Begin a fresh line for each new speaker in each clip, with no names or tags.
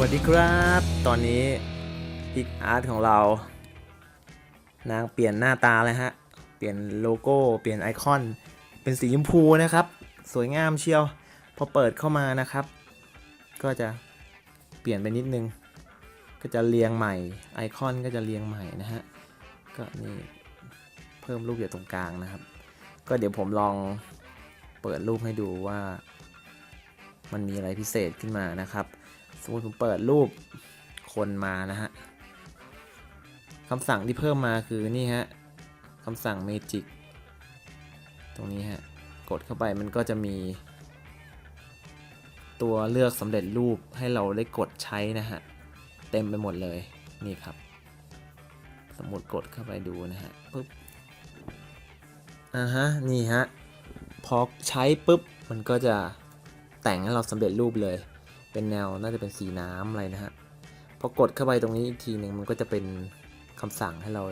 วัสดีครับ ตอนนี้พิกอาร์ตของเรา นางเปลี่ยนหน้าตาเลยฮะ เปลี่ยนโลโก้ เปลี่ยนไอคอน เป็นสีชมพูนะครับ สวยงามเชียว พอเปิดเข้ามานะครับ ก็จะเปลี่ยนไปนิดนึง ก็จะเรียงใหม่ ไอคอนก็จะเรียงใหม่นะฮะ ก็นี่เพิ่มรูปอยู่ตรงกลางนะครับ ก็เดี๋ยวผมลองเปิดรูปให้ดูว่า มันมีอะไรพิเศษขึ้นมานะครับ สมมติผมเปิดรูปคนมานะฮะคำสั่งที่เพิ่มมาคือนี่ฮะคำสั่ง Magic ตรงนี้ฮะ กดเข้าไปมันก็จะมี ตัวเลือกสำเร็จรูปให้เราได้กดใช้นะฮะ เต็มไปหมดเลยนี่ครับ สมมติกดเข้าไปดูนะฮะปุ๊บอ่าฮะนี่ฮะพอใช้ปุ๊บมันก็จะแต่งให้เราสำเร็จรูปเลย เป็นแนวน่าจะเป็นสีน้ำอะไรนะฮะพอกดเข้าไปตรงนี้อีกทีหนึ่งมันก็จะเป็นคำสั่งให้เรา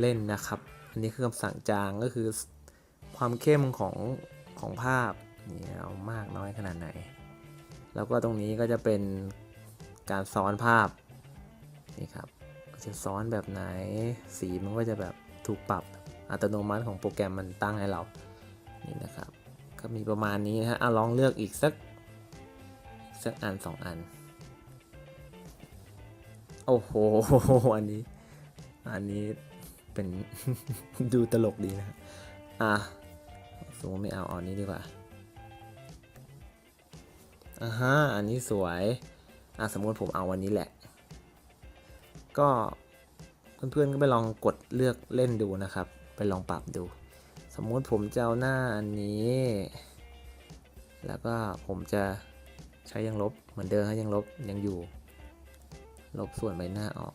เล่นนะครับ อันนี้คือคำสั่งจางก็คือความเข้มของของภาพนี่เอามากน้อยขนาดไหน แล้วก็ตรงนี้ก็จะเป็นการซ้อนภาพนี่ครับจะซ้อนแบบไหนสีมันก็จะแบบถูกปรับอัตโนมัติของโปรแกรมมันตั้งให้เรานี่นะครับ ก็มีประมาณนี้นะฮะอะลองเลือกอีกสัก สักอันสองอัน โอ้โห อันนี้ อันนี้เป็น ดูตลกดีนะ อะสมมติไม่เอาเอาอันนี้ดีกว่า อ่าฮะ อันนี้สวย อะสมมติผมเอาวันนี้แหละ ก็เพื่อนๆก็ไปลองกดเลือกเล่นดูนะครับ ไปลองปรับดู สมมุติผมจะเอาหน้าอันนี้ แล้วก็ผมจะ ใช้ยังลบเหมือนเดิมให้ยังลบยังอยู่ ลบส่วนใบหน้าออก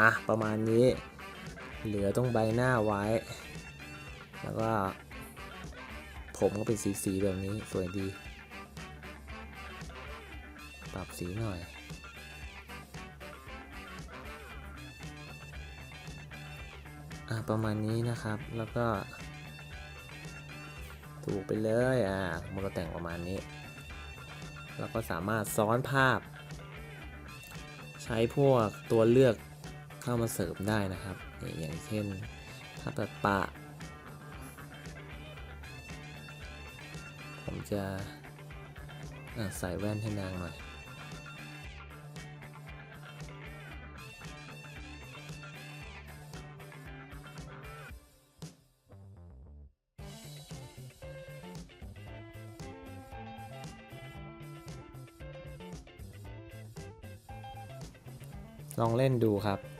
อะประมาณนี้เหลือตรงใบหน้าไว้ แล้วก็ ผมก็เป็นสีๆแบบนี้สวยดี ปรับสีหน่อยอะประมาณนี้นะครับแล้วก็ ถูกไปเลยอะมันก็แต่งประมาณนี้ แล้วก็สามารถซ้อนภาพ ใช้พวกตัวเลือก เข้ามาเสริมได้นะครับนี่อย่างเช่นถ้าตัดปะ ผมจะใส่แว่นให้นางหน่อยลองเล่นดูครับ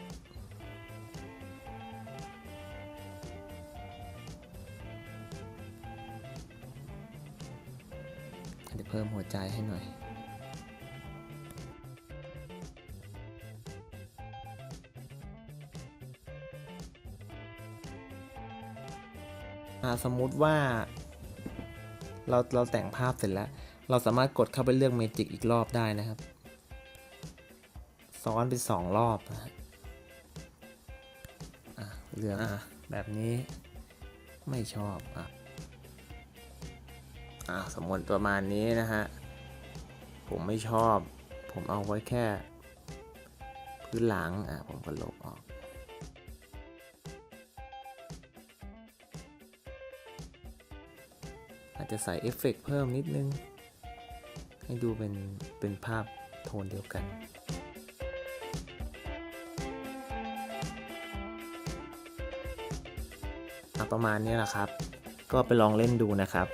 พิ่มหัวใจให้หน่อยอ่าสมมุติว่า เราเราแต่งภาพเสร็จแล้ว เราสามารถกดเข้าไปเลือกเมจิกอีกรอบได้นะครับ ซ้อนไปสองรอบนะฮะอะเลือกอะแบบนี้ไม่ชอบอะอะ สมมติประมาณนี้นะฮะ ผมไม่ชอบ ผมเอาไว้แค่ พื้นหลังอะผมก็ลบออกอาจจะใส่เอฟเฟกเพิ่มนิดนึง ให้ดูเป็นเป็นภาพโทนเดียวกันอะประมาณนี้แหละครับ ก็ไปลองเล่นดูนะครับ